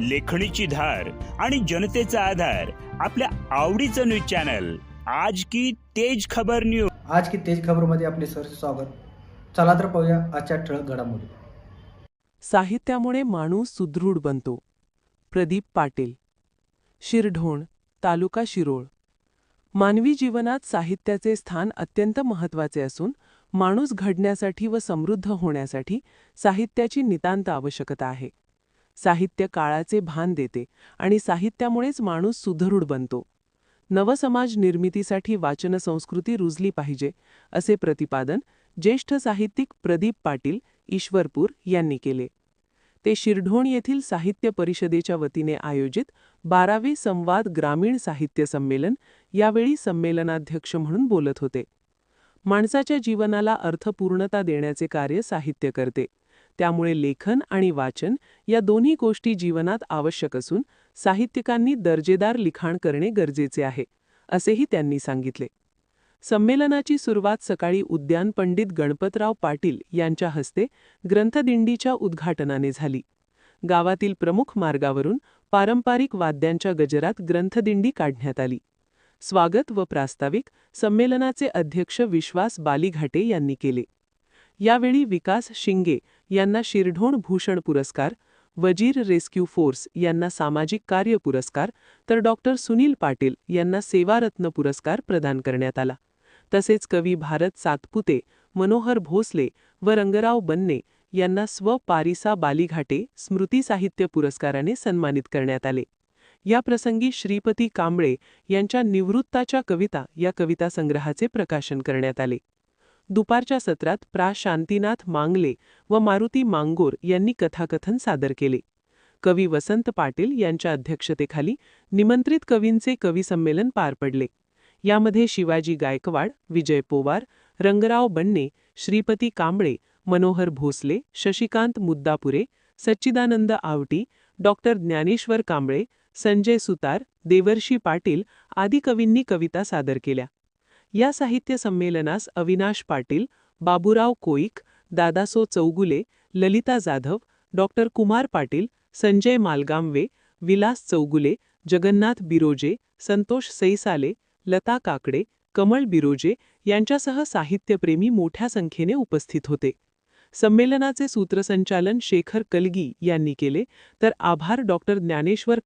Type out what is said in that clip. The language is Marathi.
लेखणीची धार आणि जनतेचा आधार आपल्या आवडीचं न्यूज चॅनल. आज की तेज खबर न्यूज आज की तेज खबरमध्ये आपले सर स्वागत. चला तर पाहूया आजच्या ठळक घडामोडी. साहित्यामुळे माणूस सुदृढ बनतो. प्रदीप पाटील. शिरढोण तालुका शिरोळ. मानवी जीवनात साहित्याचे स्थान अत्यंत महत्त्वाचे असून माणूस घडण्यासाठी व समृद्ध होण्यासाठी साहित्याची नितांत आवश्यकता आहे. साहित्य काळाचे भान देते आणि साहित्यामुळेच माणूस सुदृढ बनतो. नवसमाज निर्मितीसाठी वाचन संस्कृती रुजली पाहिजे असे प्रतिपादन ज्येष्ठ साहित्यिक प्रदीप पाटील ईश्वरपूर यांनी केले. ते शिरढोण येथील साहित्य परिषदेच्या वतीने आयोजित बारावे संवाद ग्रामीण साहित्य संमेलन यावेळी संमेलनाध्यक्ष म्हणून बोलत होते. माणसाच्या जीवनाला अर्थपूर्णता देण्याचे कार्य साहित्य करते. त्यामुळे लेखन आणि वाचन या दोन्ही गोष्टी जीवनात आवश्यक असून साहित्यिकांनी दर्जेदार लिखाण करणे गरजेचे आहे असेही त्यांनी सांगितले. संमेलनाची सुरुवात सकाळी उद्यान पंडित गणपतराव पाटील यांच्या हस्ते ग्रंथदिंडीच्या उद्घाटनाने झाली. गावातील प्रमुख मार्गावरून पारंपरिक वाद्यांच्या गजरात ग्रंथदिंडी काढण्यात आली. स्वागत व प्रास्ताविक संमेलनाचे अध्यक्ष विश्वास बालीघाटे यांनी केले. यावेळी विकास शिंगे यांना शिरढोण भूषण पुरस्कार वजीर रेस्क्यू फोर्स यांना सामाजिक कार्य पुरस्कार तर डॉक्टर सुनील पाटील यांना सेवारत्न पुरस्कार प्रदान करण्यात आला. तसेच कवी भारत सातपुते मनोहर भोसले व रंगराव बन्ने यांना स्व पारिसा बालीघाटे स्मृती साहित्य पुरस्काराने सन्मानित करण्यात आले. या प्रसंगी श्रीपती कांबळे यांच्या निवृत्ताच्या कविता या कविता संग्रहाचे प्रकाशन करण्यात आले. दुपारच्या सत्रात प्रा. शांतीनाथ मांगले व मारुती मांगोर यांनी कथाकथन सादर केले. कवी वसंत पाटील यांच्या अध्यक्षतेखाली निमंत्रित कवींचे कविसंमेलन पार पडले. यामध्ये शिवाजी गायकवाड विजय पोवार रंगराव बन्ने श्रीपती कांबळे मनोहर भोसले शशिकांत मुद्दापुरे सच्चिदानंद आवटी डॉक्टर ज्ञानेश्वर कांबळे संजय सुतार देवर्षी पाटील आदी कवींनी कविता सादर केल्या. या साहित्य संमेलनास अविनाश पाटील बाबूराव कोईक दादासो चौगुले ललिता जाधव डॉक्टर कुमार पाटील संजय मालगामवे विलास चौगुले जगन्नाथ बिरोजे संतोष सैसाले लता काकडे कमळ बिरोजे यांच्यासह साहित्यप्रेमी मोठ्या संख्येने उपस्थित होते. संमेलनाचे सूत्रसंचालन शेखर कलगी यांनी केले तर आभार डॉक्टर ज्ञानेश्वर